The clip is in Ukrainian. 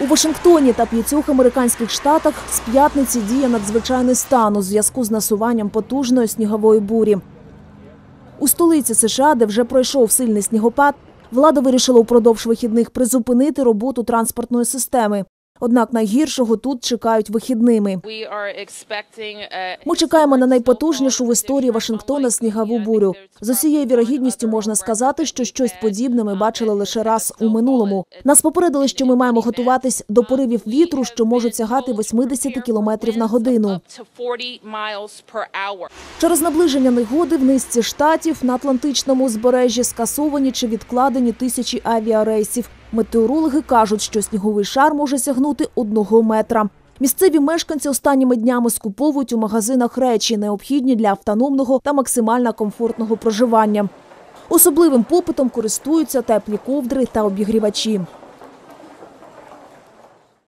У Вашингтоні та п'ятьох американських штатах з п'ятниці діє надзвичайний стан у зв'язку з насуванням потужної снігової бурі. У столиці США, де вже пройшов сильний снігопад, влада вирішила упродовж вихідних призупинити роботу транспортної системи. Однак найгіршого тут чекають вихідними. Ми чекаємо на найпотужнішу в історії Вашингтона снігову бурю. З усією вірогідністю можна сказати, що щось подібне ми бачили лише раз у минулому. Нас попередили, що ми маємо готуватись до поривів вітру, що можуть сягати 80 км на годину. Через наближення негоди в низці штатів на Атлантичному узбережжі скасовані чи відкладені тисячі авіарейсів. Метеорологи кажуть, що сніговий шар може сягнути одного метра. Місцеві мешканці останніми днями скуповують у магазинах речі, необхідні для автономного та максимально комфортного проживання. Особливим попитом користуються теплі ковдри та обігрівачі.